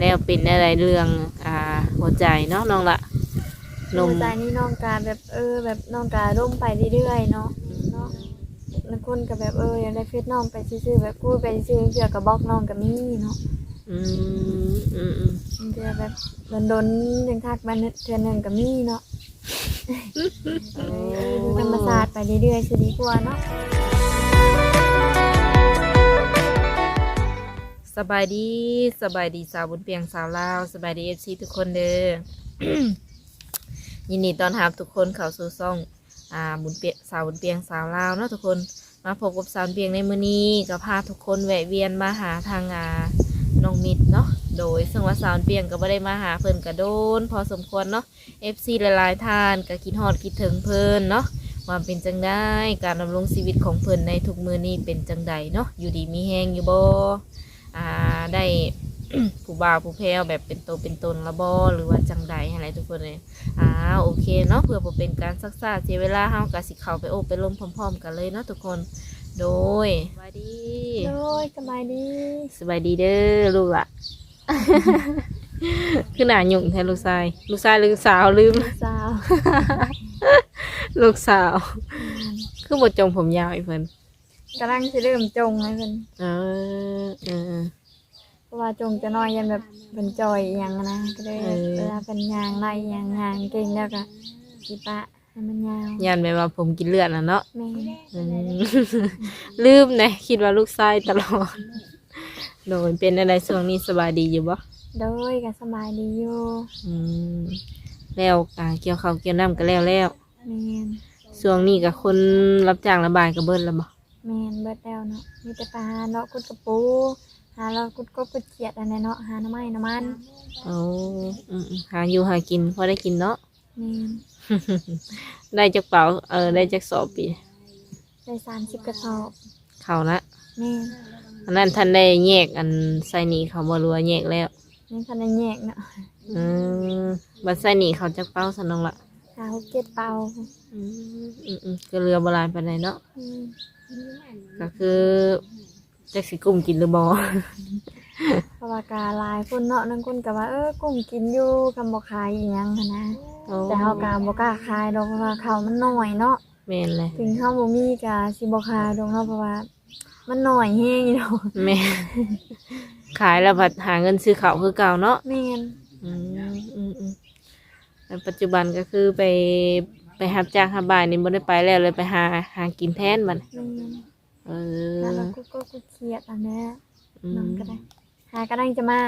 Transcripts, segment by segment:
แล้วเป็นอะไรเรื่องอ่าหัวใจเนาะน้องละนม หัวใจนี่น้องกาแบบเออ แบบน้องการ่มไปเรื่อยๆเนาะเนาะแล้วคนก็แบบเอออยากได้เฟซน้องไปซื่อๆแบบพูดไปซื่อๆเพื่อกับบล็อกน้องก็มีเนาะอืมอืมอืมเพื่อแบบโดนๆยังทักมาเทื่อหนึงก็มีเนาะเออดูธรรมศาสตร์ไปเรื่อยๆสิดีกว่าเนาะ สบายดีสบายดีสาวบุญเปียงสาวลาวสบายดีเอฟซีทุกคนเด้อ ยินดีต้อนรับทุกคนเข้าสู่ช่องอ่าบุญเปียสาวบุญเปียงสาวลาวเนาะทุกคนมาพบกับสาวบุญเปียงในมื้อนี้ก็พาทุกคนแวะเวียนมาหาทางอ่าน้องมิดเนาะโดยซึ่งว่าสาวบุญเปียงก็บ่ได้มาหาเพิ่นกระโดน พอสมควรเนาะ FC หลายๆท่านก็คิดฮอดคิดถึงเพิ่นเนาะว่าเป็นจังได้การดำรงชีวิตของเพิ่นในทุกมื้อนี้เป็นจังใดเนาะอยู่ดีมีแฮงอยู่บ่ อ่าได้ ผู้บ่าวผู้แพ้วแบบเป็นตัวเป็นตนละบอหรือว่าจังใดอะไรทุกคนเลยอ่าโอเคเนาะเพื่อบ่เป็นการซักซ่าเสียเวลาเฮากะสิเข้าไปโอบไปลมพร้อมๆ กันเลยเนาะทุกคน โดยสวัสดีโอ้ยสบายดีสบายดีเด้อลูกละคือหนาหยุ่งแทนลูกชายลูกชายหรือลูกสาวลืม สาว ลูกสาว คือบ่จงผมยาวอีกเพิ่น กำลังสิเริ่มจงเลยเพิ่นเออเออเออ เพราะว่าจงจะน้อยยันแบบเป็นจอยอหย่างนะก็เลยเออ เวลาเป็นยางไล่ยางยางเก่งแล้วก็สิปะให้มันยาวยันไปว่าผมกินเลือดน่ะเนาะแม่อืมลืมนะคิดว่าลูกชายตลอดโดนเป็นอะไรช่วงนี้สบายดีอยู่บ่โดยก็สบายดีอยู่อืมแล้วอ่าเกี่ยวข้าวเกี่ยวน้ำก็แล้วแล้ว แม่นช่วงนี้กับคนรับจ้างระบายก็เบิ้ลแล้วบ่ แม่นเบิดแล้วเนาะมีแต่ไปหาเลาะกุดกระปู หาเลาะกุดกบกุดเขียดอันนั้นเนาะหาหน้ำไม้น้ำมันโอ้อืมๆหาอยู่หากินพอได้กินเนาะ แม่นได้จักเป๋าเออได้จักสอบปีได้สามสิบกระสอบเขาละแม่นอันนั้นท่านได้แยกอันใส่หนีเขาบ่รัวาแยกแล้วนี่คันได้แยกเนาะอืมบัดใส่หนีเขาจักเป้าสนองละหาหกเจ็ดเป่าอืมอืมๆก็เรือโบราณไปไหนใดเนาะอืม ก็คือจักสิกุ้มกินหรือบ่เพราะว่ากาหลายคนเนาะนั่นคนก็ว่าเออกุ้งกินอยู่คำบอกขายอีหยังหั้นนะแต่เฮากาบ่กล้าขายดอกเพราะว่าข้าวมันน้อยเนาะแม่นเลยถึงเฮาบ่มีก็สิบ่ขายดอกเนาะเพราะว่า มันน้อยแฮงอยู่ดอกแม่ขายแล้วผัดหาเงินซื้อข้าวคือเก่าเนาะแม่นอืมอืมอืมแต่ปัจจุบันก็คือไป ไปหับจ้างหับบ่ายนี่บ่ได้ไปแล้วเลยไปหาหากินแทนมันแม่นเอแล้วอเราก็ก็ก็เครียดอันเนี้ยอืน้องมก็ได้ หากำลังจะมา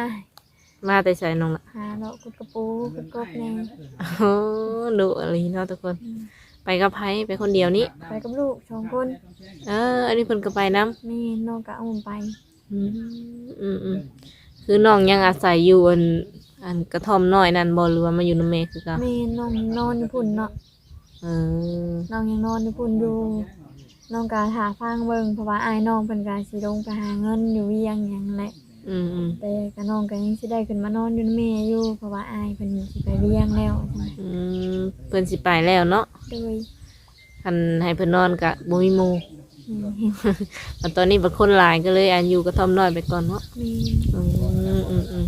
มาแต่ใส่นองละหาเราะกุดกระปูกุดกบแน่โอ้ดุอะไรเนาะทุกคนไปกับไผไปคนเดียวนี้ ไปกับลูกสองคนเออ อันนี้เพิ่นก็ไปนํแม่น้องก็เอาผมไปอืมอืมอืมคือน้องยังอาศัยอยู่อันอันกระท่อมน้อยนั่นบ่หรือว่ามาอยู่นำแม่คือกันแม่น้องนอนอยู่พุ่นเนาะ เออน้องยังนอนอยู่พุ่นอยู่น้องก็หาฟังเบิ่งเพราะว่าอายน้องเพิ่นก็สิลงไปหาเงินอยู่เวียงหยังแหละ อืมอืมแต่ก็น้องก็ยังสิได้ขึ้นมานอนอยู่นำแม่อยู่เพราะว่าอายเพิ่นสิไปเวียงแล้วอืมเพิ่นสิไปแล้วเนาะโดยคันให้เพิ่นนอนกะบ่มีหมู่แม่แต่ตอนนี้เป็นคนหลายก็เลยอันอยู่กระท่อมน้อยไปก่อนเนาะแม่อืมอืมอืม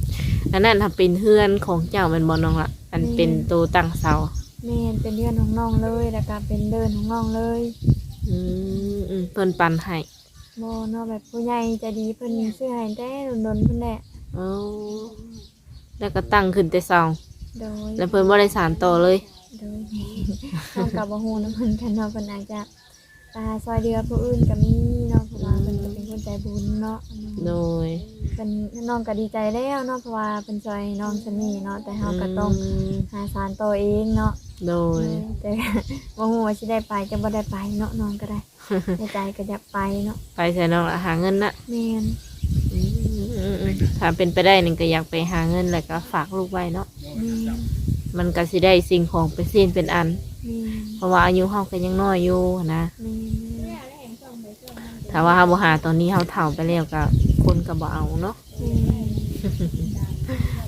อันนั้นถ้าเป็นเฮือนของเจ้าแมันบ่น้องละอันเป็นตัวตั้งเสา แม่นเป็นเดือนของน้องเลยแล้วก็เป็นเดินของน้องเลยอืมอืมเพิ่นปันให้บ่เนาะแบบผู้ใหญ่ใจะดีเพิ่นซื้อให้แต่ดนๆเพิ่นแหละเอ้าแล้วก็ตั้งขึ้นแต่เสาโดยแล้วเพิ่นบ่ได้สานต่อเลย โดย น้องกับบ่ฮู้นำเพิ่นกันเนาะเพิ่นอาจจะตาซอยเดือผู้อื่นก็มีเนาะเพราะว่าเพิ่นก็เป็นคนใจบุญเนาะโดยเพิ่นน้องก็ดีใจแล้วเนาะเพราะว่าเพิ่นซอยน้องซะนี่เนาะแต่เฮาก็ต้องมหาสารต่อเองเนาะ โดย แต่บ่ฮู้ว่าสิได้ไปจะบ่ได้ไปเนาะน้องก็ได้ ในใจก็อยากไปเนาะไปใส่น้องละหาเงินนะแม่นอืมอืมอืมถ้าเป็นไปได้นี่ก็อยากไปหาเงินแล้วก็ฝากลูกไว้เนาะแม่นมันก็สิได้สิ่งของเป็นสิ้นเป็นอัน แม่นเพราะว่าอายุเฮาก็ยังน้อยอยู่นะแม่นถ้าว่าเฮาบ่หาตอนนี้เฮาเฒ่าไปแล้วก็คนก็บ่เอาเนาะ แม่น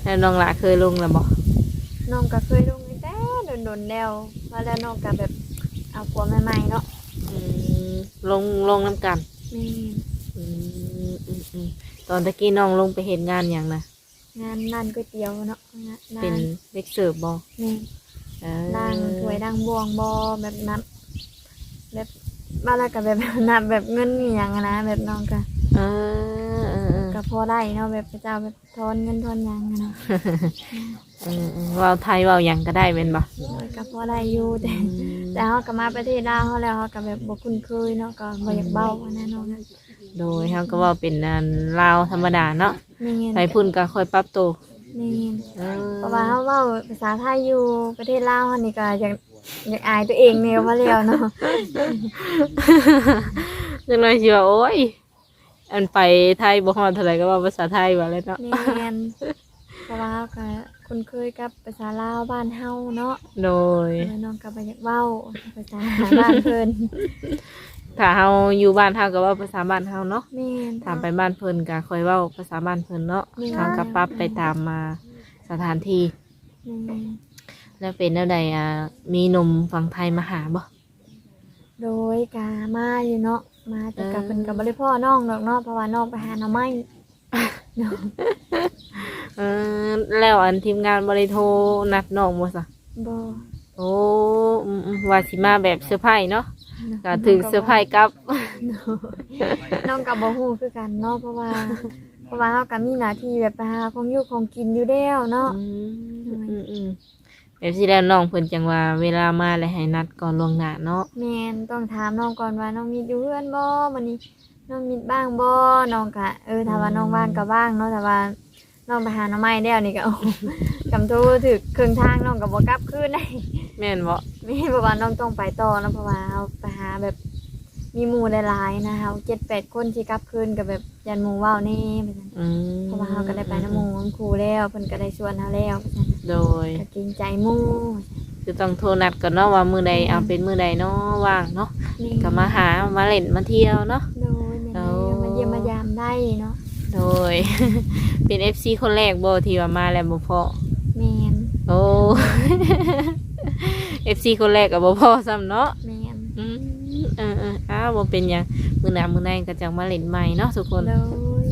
แล้วน้องละเคยลงแล้วบ่น้องก็เคยลงแต่ โดนๆแล้วว่าแล้วน้องก็แบบเอาผัวใหม่ๆเนาะอืมลงลงน้ำกันแม่นอืมอืมอืมตอนตะกี้น้องลงไปเห็นงานหยังนะงานร้านก๋วยเตี๋ยวเนาะงานเป็นเด็กเสิร์ฟบ่แม่นเออดังถ้วยดังบวงบอแบบนั้นแบบบ้านละกับแบบ นับแบบเงินอหย่างอะนะแบบน้องก็เออเออเออก็พอได้เนาะแบบพระเจ้าแบบทอนเงินทอนหยังอะเนาะเออเออเว้าไทยเว้าหยังก็ได้แม่นบ่โดยก็พอได้อยู่แต่แต่เขาก็มาประเทศลาวเขาแล้วเขาก็แบบบ่คุ้นเคยเนาะก็บ่อยากเบ้าอันนั้นเนาะโดยเฮาก็เว้าเป็นอันลาวธรรมดาเนาะแม่นไปพุ่นก็ค่อยปรับตัวแม่น เออเพราะว่าเขาเว้าภาษาไทยอยู่ประเทศลาวเขานี่ก็อยากอยากอายตัวเองแนวพะแล้วเนาะจังเลยสิว่าโอ้ย อันไปไทยบ่ฮอดเท่าไหร่ก็เว่าภาษาไทยว่าเลยเนาะ แม่น เพราะว่าเขาก็คุ้นเคยกับภาษาลาวบ้านเฮาเนาะโดย แล้วน้องก็บ่อยากเว้าภาษาบ้านเพิ่นถ้าเฮาอยู่บ้านเฮาก็เว่าภาษาบ้านเฮาเนาะแม่นถามไปบ้านเพิ่นก็ค่อยเว้าภาษาบ้านเพิ่นเนาะแม่นทางก็ปรับไปตามมาสถานที่ แม่นแล้วเป็นแนวใดอะมีหนุ่มฝั่งไทยมาหาบ่ โดยกามาอยู่เนาะมาแต่กับเออเพิ่นก็บ่ได้พ่อน้องดอกเนาะเพราะว่าน้องไปหาหน่อไม้ เนาะเออแล้วอันทีมงานบ่ได้โทรนัดน้องบ่ซะบ่โอ้อืมๆว่าสิมาแบบเซอร์ไพรส์เนาะก็ถึงเซอร์ไพรส์กลับ น้องก็บ่ฮู้คือกันเนาะเพราะว่า เพราะว่าเฮาก็มีหน้าที่แบบไปหาของอยู่ของกินอยู่แล้วเนาะ อืมอืมอืมแบบสิแล้วน้องเพิ่นจังว่าเวลามาแล้วให้นัดก่อนล่วงหน้าเนาะ แม่นต้องถามน้องก่อนว่าน้องมีอยู่เพื่อนบ่มื้อนี้ น้องมีบ้างบ่น้องก็เออถ้าว่าน้องว่างก็ว่างเนาะแต่ว่าน้องไปหาหน่อไม้แล้วนี่ก็โอ้ กำโทรถึกครึ่งทางน้องก็บ่กลับคืนได้ แม่นบ่ไม่เพราะว่าน้องต้องไปต่อแล้วเพราะว่าเอาไปหาแบบมีหมู่หลายๆนะคะเจ็ดแปดคนที่กลับคืนกับแบบยันหมู่ว่าวแน่แบบนั้นอืมเพราะว่าเขาก็ได้ไปน้ำหมู่น้ำครูแล้วเพิ่นก็ได้ชวนเขาแล้วแบบนั้นโดย ก็เกินใจหมู่คือต้องโทรนัดก่อนเนาะว่ามื้อใดเอาเป็นมื้อใดเนาะว่างเนาะนี่ก็มาหามาเล่นมาเที่ยวเนาะโดยแม่นโอ้เลย ได้เนาะโดย เป็น FC คนแรกบ่ที่ว่ามาแล้วบ่พอแมนโอ้ FC คนแรกก็บ่พอซ้ำเนาะแมนอืมเออเอออ้าวบ่เป็นหยังมื้อหน้ามื้อในก็จังมาเล่นใหม่เนาะทุกคนโดย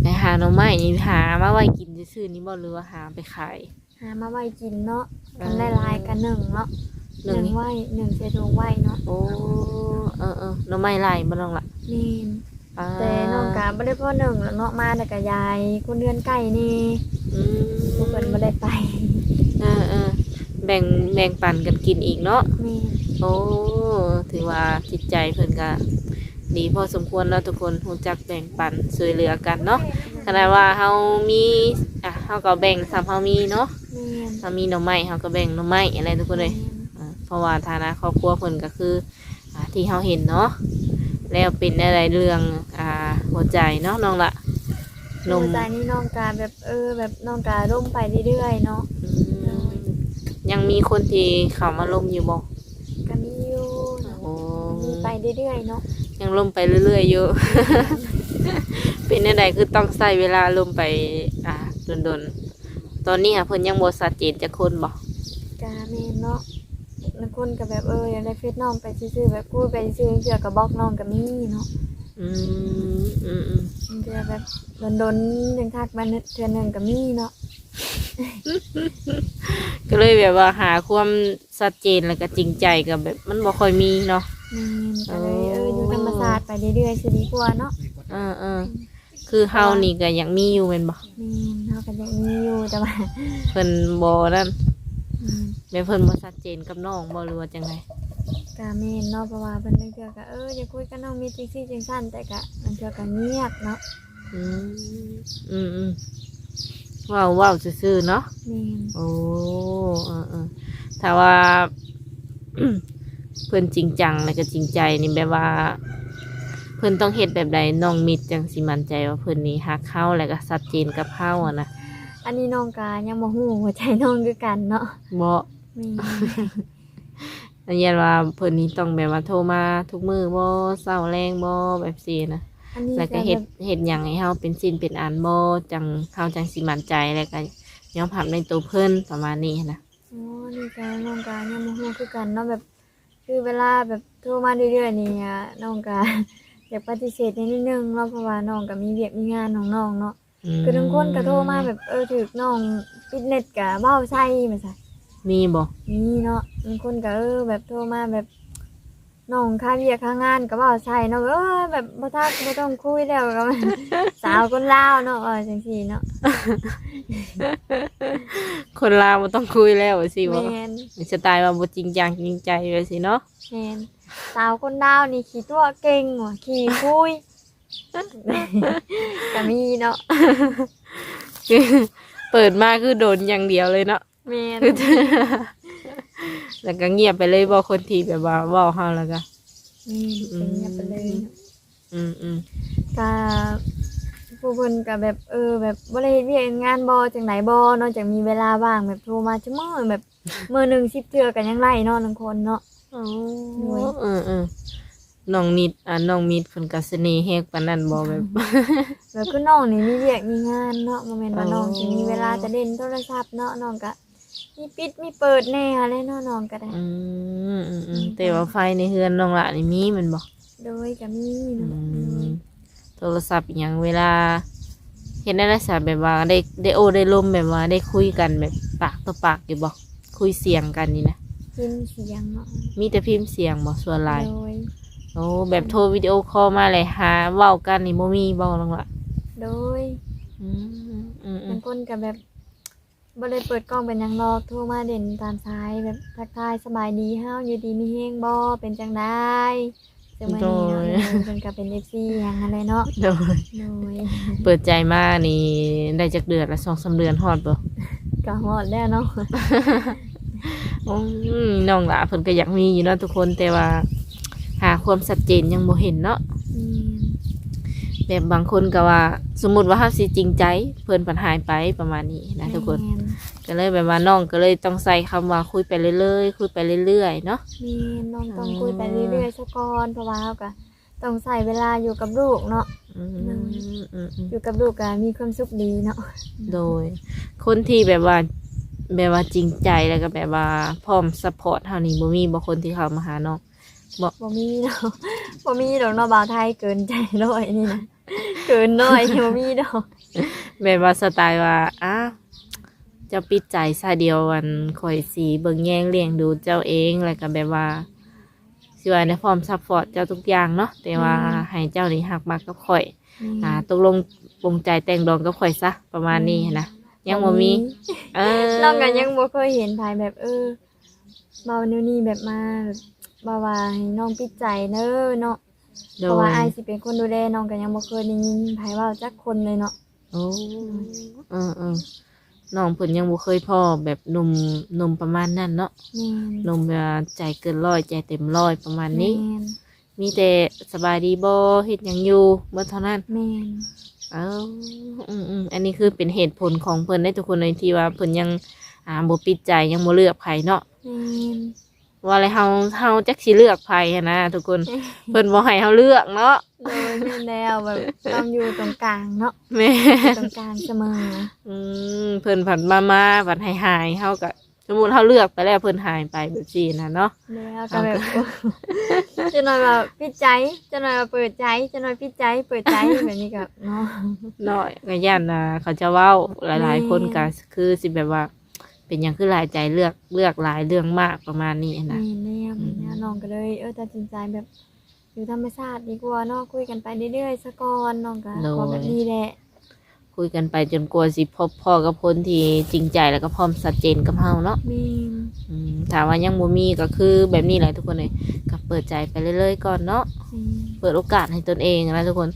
ไปหาหน่อไม้นี่หามาไว้กินซื่อๆนี่บ่หรือว่าหาไปขาย หามาไว้กินเนาะอ่ากันหลายๆกันหนึ่งเนาะหนึ่งนี่ ไว้หนึ่งใส่ถุงไว้เนาะโอ้เออเออหน่อไม้ลายบ่น้องล่ะแมนอ่า แต่น้องกาบ่ได้พ่อหนึ่งแล้วเนาะมาแต่กับยายคนเดือนใกล้นี่อืมพวกเพิ่นบ่ได้ไปเออเออแบ่งแบ่งปันกันกินอีกเนาะแม่นโอ้ถือว่าจิตใจเพิ่นก็ดีพอสมควรแล้วทุกคนรู้จักแบ่งปันช่วยเหลือกันเนาะขนาดว่าเฮามีอะเฮาก็แบ่งซ้ำเฮามีเนาะแม่นถ้ามีหน่อไม้เฮาก็แบ่งหน่อไม้อะไรทุกคนเลยอ่าเพราะว่าฐานะครอบครัวเพิ่นก็คืออ่าที่เฮาเห็นเนาะ แล้วเป็นอะไรเรื่องอ่าหัวใจเนาะน้องละนนมมใจนี่น้องกาแบบเออ แบบน้องการ่มไปเรื่อยๆเนาะอืมยังมีคนที่เข้ามาลมอยู่บ่ก็มีอยู่เนาะโอ้มีไปเรื่อยๆเนาะยังลมไปเรื่อยๆอยู่เป็นอะไรคือต้องใส่เวลาลมไป อ่าดนๆตอนนี้อะเพิ่นยังบ่ชัดเจนจักคนบ่กาแม่นเนาะ บางคนก็แบบเอออยากได้เฟซน้องไปซื่อๆแบบพูดไปซื่อๆเชื่อก็บล็อกน้องก็มีเนาะอืมอืมอืมบางเทื่อแบบโดนๆยังทักมาเทื่อหนึงก็มีเนาะก็เลยแบบว่าหาความชัดเจนแล้วก็จริงใจกับแบบมันบ่ค่อยมีเนาะแม่นก็เลยเอออยู่ธรรมศาสตร์ไปเรื่อยๆสิดีกว่าเนาะเออเออคือเฮานี่ก็ยังมีอยู่แม่นบ่แม่นเฮาก็ยังมีอยู่แต่ว่า เพิ่นบ่นั่น อืมแม่เพิ่นบ่ชัดเจนกับน้องบ่หรือว่าจังไดกาเมนเนาะเพราะว่าเพิ่นบางเทื่อก็เอออย่าคุยกับน้องมีจังซี่จังซั่นแต่ก็บางเทื่อก็เงียบเนาะอืมอืมอืมว้าวว้าวซื่อๆเนาะแม่นโอ้เออเออถ้าว่า เพื่อนจริงจังแล้วก็จริงใจนี่แบบว่า เพื่อนต้องเฮ็ดแบบใดน้องมิดจังสิมั่นใจว่าเพื่อนนี้ฮักเข้าแล้วก็ชัดเจนกับเข้าอะนะอันนี้น้องกายังบ่ฮู้หัวใจน้องคือกันเนาะบ่แม่น อันยันว่าเพื่อนนี้ต้องแบบว่าโทรมาทุกมือบ่เศร้าแรงบ่แบบซีนะอันนี้แล้วก็ก็เฮ็ดแบบเฮ็ดหยังให้เฮาเป็นสิ้นเป็นอันบ่จังเฮาจังสิมั่นใจแล้วก็ยอมรับในตัวเพิ่นประมาณนี้นะอ๋อนี่ก็น้องกายังบ่ฮู้คือกันเนาะแบบ คือเวลาแบบโทรมาเรื่อยๆนี่อะน้องกาอยากปฏิเสธนิดนึงเนาะเพราะว่าน้องก็มีเวียกมีงานของน้องเนาะอคือทั้งคนก็โทรมาแบบเออถึกน้องปิดเน็ตกะเว้าใส่มาซะ มีบ่นี่เนาะบางคนก็เออแบบโทรมาแบบน้องค่าเวียกค่างานก็เว้าใส่เนาะเออแบบบ่ทักบ่ต้องคุยแล้วก็ สาวคนลาวเนาะว่าจังซี่เนาะคนลาวบ่ต้องคุยแล้วสิบ่แม่นสไตล์ว่าบ่จริงจังจริงใจเลยสิเนาะแม่นสาวคนลาวนี่ขี้ตัวเก่งว่ะขี้คุยก็มีเนาะคือเปิดมาคือโดนอย่างเดียวเลยเนาะ แม่นคือ แล้วก็เงียบไปเลยบ่คนที่แบบว่าเว้าเฮาแล้วก็ นี่เป็นเงียบไปเลยเนาะอืมอืมก็ผู้เพิ่นก็แบบเออ แบบบ่ได้เฮ็ดเวียกเฮ็ดงานบ่จังไหนบ่เนาะจากมีเวลาว่างแบบโทรมาชั่วโมงแบบ มื้อหนึง10เทื่อก็ยังไล่เนาะทั้งคนเนาะ อ๋อโอ้ย เออเออน้องนิดอ่าน้องมิดเพิ่นก็เสน่ห์แฮกปานนั้นบ่แบบ แล้วคือน้องนี่มีเวียกมีงานเนาะบ่แม่นว่าอ๋อน้องสิมีเวลาจะเล่นโทรศัพท์เนาะน้องก็ มีปิดมีเปิดแน่อะไรเนาะน้องก็ได้ อืมอืมอืมแต่ว่าไฟในเฮือนน้องละนี่มีแมันบ่โดยก็มีอืเนาะมโทรศัพท์อหย่างเวลา เห็นได้ลักษณะแบบว่าได้ได้โอได้ลมแบบว่าได้คุยกันแบบปากต่อปากอยู่บ่คุยเสียงกันนี่นะกินเสียงเนาะมีแต่พิมพ์เสียงบ่ส่วนหลาย โดย โอ้แบบโทรวิดีโอคอลมาเลยหาเว้ากันนี่บ่มีบ่น้องละโดยอืมอืมอืบามงคนก็แบบ บ่ได้เปิดกล้องเป็นหยังหรอกโทรมาเด่นตามสายแบบทักทายสบายดีเฮาอยู่ดีมีเฮงบ่เป็นจังได๋จังมื้อนี้เนาะเออเพิ่นก็เป็น FC หยังอะไรเนาะโดย โดยเปิดใจมานี่ได้จักเดือนละ2-3เดือนฮอดบ่ก็ฮอดแล้วเนาะอืมน้องหลาเพิ่นก็อยากมีอยู่เนาะทุกคนแต่ว่า หาความชัดเจนยังบ่เห็นเนาะอืม แบบบางคนก็ว่า สมมุติว่าเฮาสิจริงใจ เพิ่นปัญหายไปประมาณนี้นะทุกคนแม่นก็เลยแบบว่าน้องก็เลยต้องใส่คำว่าคุยไปเรื่อยๆคุยไปเรื่อยๆเนาะแม่นน้องต้องคุยไปเรื่อยๆซะก่อนเพราะว่าเฮาก็ต้องใส่เวลาอยู่กับลูกเนาะอืมอืมอืมอยู่กับลูกก็มีความสุขดีเนาะโดย คนที่แบบว่าแบบว่าจริงใจแล้วก็แบบว่าพร้อมซัพพอร์ตเฮานี่บ่มีบ่คนที่เข้ามาหาน้อง บ่มีเนาะบ่มีดอกเนาะบ่าวไทยเกินใจร้อยนี่นะ เกินน้อยบ่มีดอกแบบว่าสไตล์ว่าอ้าวเจะปิดใจซะเดียววันข่อยสีเบิ่งแย่งเลี้ยงดูเจ้าเองแล้วก็แบบว่าสิว่าในพร้อมซัพพอร์ตเจ้าทุกอย่างเนาะแต่ว่าให้เจ้านี่หักมักกับข่อย อ่าตกลงปรงใจแต่งดองกับข่อยซะประมาณนี้นะยังบ่มีเออน้องก็ยังบ่เคยเห็นภายแบบเออเบานิ้วนี้แบบมาแบบบ่าว่าให้น้องปิดใจเด้อเนาะ โดเพราะว่าย Dạ อายสิเป็นคนดูแลน้องก็ยังบ่เคยได้ยินไผเว้าจักคนเลยเนาะโอ้เออเออน้องเพิ่นยังบ่เคยพ่อแบบหนุ่มหนุ่มประมาณนั้นเนาะแม่นหนุ่มแบบว่าใจเกินร้อยใจเต็มร้อยประมาณนี้แม่นมีแต่สบายดีบ่เฮ็ดหยังอยู่เมื่อเท่านั้น แม่นเอ้าอืมอืมอันนี้คือเป็นเหตุผลของเพิ่นได้ทุกคนในที่ว่าเพิ่นยังอ่าบ่ปิดใจยังบ่เลือกไผเนาะแม่น ว่าอะไรเฮาเฮาจักสิเลือกไผหั้นนะทุกคน เพิ่นบ่ให้เฮาเลือกเนาะโดยแม่นแล้วแบบต้องอยู่ตรงกลางเนาะแม่ตรงกลางเสมออืมเพิ่นผันมามาผันหายหายเฮาก็สมมุติเฮาเลือกไปแล้วเพิ่นหายไปแบบซี่นะเนาะ แล้วก็แบบจะหน่อยแบบปิดใจจะหน่อยแบบเปิดใจจะหน่อยปิดใจเปิดใจแบบนี้กับเนาะ น้อยก็ย่านนะเขาจะเว้าหลายแม่ๆคนก็คือสิแบบว่า เป็นหยังคือหลายใจเลือกเลือกหลายเรื่องมากประมาณนี้นะนี่เนี่ยนี่เนี่ยน้องก็เลย เออตัดสินใจแบบ อยู่ธรรมชาติดีกว่าเนาะคุยกันไปเรื่อยๆสะก่อนน้องก็ขอแบบนี้แหละคุยกันไปจนกลัวสิพบพ่อกับคนที่จริงใจแล้วก็พร้อมชัดเจนกับเฮาเนาะ แม่นอืมถามว่ายังบ่มีก็คือแบบนี้แหละทุกคนเลยก็เปิดใจไปเรื่อยๆก่อนเนาะแม่นเปิดโอกาสให้ตนเองนะทุกคน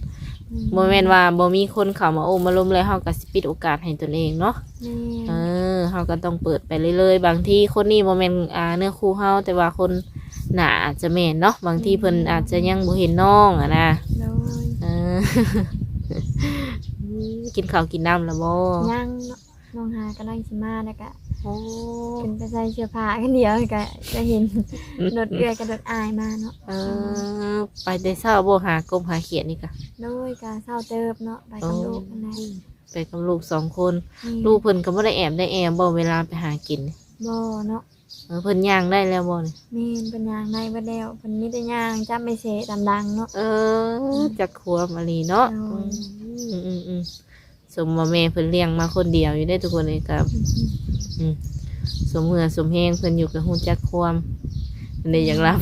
อืโมเมนว่าบ่มีคนเข้ามาโอ้มาล้มเลยเฮาก็สิปิดโอกาสให้ตนเองเนาะแม่เอนอเฮาก็ต้องเปิดไปเรื่อยๆ บางที่คนนี้บ่แม่นอ่าเนื้อคู่เฮาแต่ว่าคนหน้าอาจจะแม่นเนาะบางที่เพิ่นอาจจะยังบ่เห็นน้องอะนะโดยเออกินข้าวกินน้ำแล้วบ่ยังเนาะน้องหากำลังสิมาแล้วก็ โอ้ขึ้นไปใส่เสื้อผ้ากันเดียวก็จะเห็นรถเอื้อยกับรถอายมาเนาะเออไปแต่เช้าบ่หากบหาเขียดนี่ก็โดยกาเศร้าเติบเนาะไปกับลูกนั่นแหละไปกับลูกสองคนนี่ลูกเพิ่นก็บ่ได้แอบได้แอบบ่เวลาไปหากินบ่เนาะเออเพิ่นย่างได้แล้วบ่นี่แม่นเป็นยางในบ่แล้วเพิ่นมีแต่ยางจับไม่เสดำดังเนาะเออจักขัวมาลีเนาะเอาอืมอืมอืมสมว่าแม่เพิ่นเลี้ยงมาคนเดียวอยู่ได้ทุกคนเลยครับอืม สมเหือสมแหงเพิ่นอยู่กับฮู้จักความเพิ่นได้อยากรับ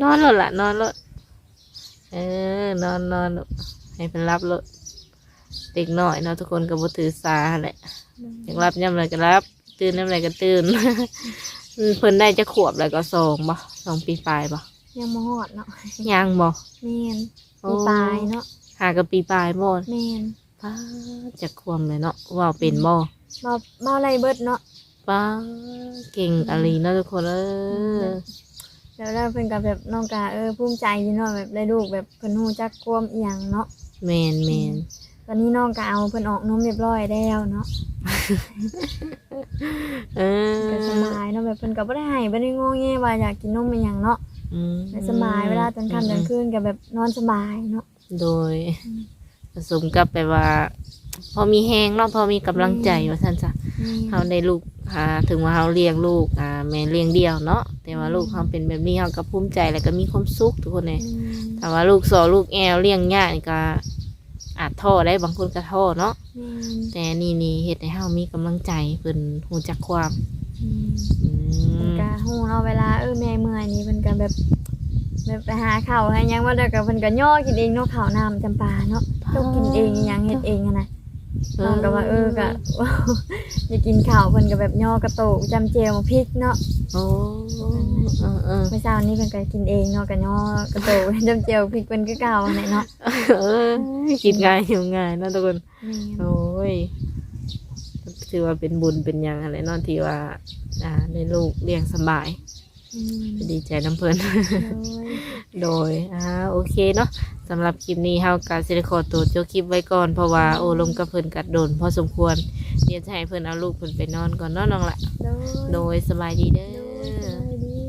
นอนแล้วล่ะนอนแล้วเออนอนนอนลูกให้เพิ่นรับแล้วเด็กน้อยเนาะทุกคนก็บ่ถือสาแหละอยากรับยามไรก็รับ ตื่นยามไรก็ตื่นอืมเพิ่นได้จะขวบแล้วก็สองบ่สองปีปลายบ่ยังบ่ฮอดเนาะยังบ่แม่นโอ้ปีปลายเนาะหากับปีปลายบ่แม่นป้าจะควมเลยเนาะว่าเป็นบ่ บ่บ่ไรเบิดเนาะป้าเก่งอะไรเนาะทุกคนเออแล้วแล้วเพิ่นก็แบบน้องกาเออภูมิใจอยู่เนาะแบบได้ลูกแบบเพิ่นฮู้จักความอีหยังเนาะแมนแมนตอนนี้น้องก็เอาเพิ่นออกนมเรียบร้อยแล้วเนาะเออก็สบายเนาะแบบเพิ่นก็บ่ได้ให้บ่ได้งอแงว่าอยากกินนมอีหยังเนาะอืมแต่สบายเวลาตอนค่ำตอนคืนก็แบบนอนสบายเนาะโดยผสมกับแบบว่า พอมีแห้งเนาะพอมีกำลังใจว่าซั่นจ้ะแม่เฮาได้ลูกอ่าถึงว่าเฮาเลี้ยงลูกอ่าแม่เลี้ยงเดี่ยวเนาะแต่ว่าลูกเฮาเป็นแบบนี้เฮาก็ภูมิใจแล้วก็มีความสุขทุกคนเลยอืมถ้าว่าลูกสอลูกแอลเลี้ยงยากนี่ก็อาจท้อได้บางคนก็ท้อเนาะแม่นแต่นี่นี่เฮ็ดให้เฮามีกำลังใจเพิ่นฮู้จักความอืมอืเพิ่นมก็ฮู้เนาะเวลาเออแม่เมื่อยนี่เพิ่นก็แบบแบบไปหาข้าวให้หยังว่าเด้อก็เพิ่นก็ย่อกินเองเนาะข้าวน้ำจำปาเนาะต้องกินเองอีหยังเฮ็ดเองอะนะ น้องก็ว่าเออก็ว้าวอยากกินข้าวเพิ่นก็แบบย่อกระโตกจำเจียวมาพริกเนาะโอ้เออเออเมื่อเช้านี้เพิ่นก็กินเองเนาะก็ย่อกระโตกจำเจียวพริกเพิ่นคือเก่าหั่นแหละเนาะเออกินง่ายอยู่ง่ายเนาะทุกคนแม่นโอ้ยถือว่าเป็นบุญเป็นหยังอะไรเนาะที่ว่าอ่าในลูกเลี้ยงสบายอืมดีใจน้ำเพลินโดย โดยอ่าโอเคเนาะสำหรับคลิปนี้เฮาการสิได้ขอตัวจบคลิปไว้ก่อนเพราะว่าโอ้ลมกับเพิ่นกัดโดนพอสมควรเดี๋ยวจะให้เพิ่นเอาลูกเพิ่นไปนอนก่อนเนาะน้องละโดยโดยสบายดีเด้โดยสอบายดี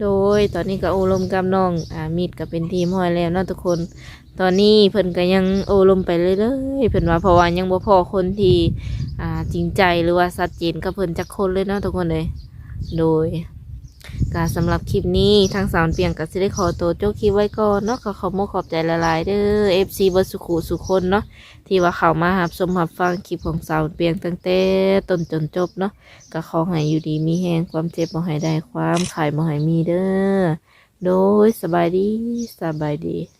โดยตอนนี้ก็โอลมกับน้องอ่ามีดก็เป็นทีมห้อยแล้วเนาะทุกคน ตอนนี้เพิ่นก็ยังโอลมไปเรื่อยๆเพิ่นว่าเพราะว่ายังบ่พอคนที่อ่าจริงใจหรือว่าชัดเจนกับเพิ่นจักคนเลยเนาะทุกคนเลยโดย ก็สำหรับคลิปนี้ทางสาวเปียงก็สิได้ขอตัวจบคลิปไว้ก่อนเนาะขอขอบมขอบใจละลายๆเด้อ FC เบ่สุขุสุคนเนาะที่ว่าเข้ามาหับชมหับฟังคลิปของสาวเปียงตั้งแต่ต้นจนจบเนาะก็ขอให้อยู่ดีมีแหงความเจ็บบ่ให้ได้ความขายบ่ให้มีเด้อโดยสบายดีสบายดี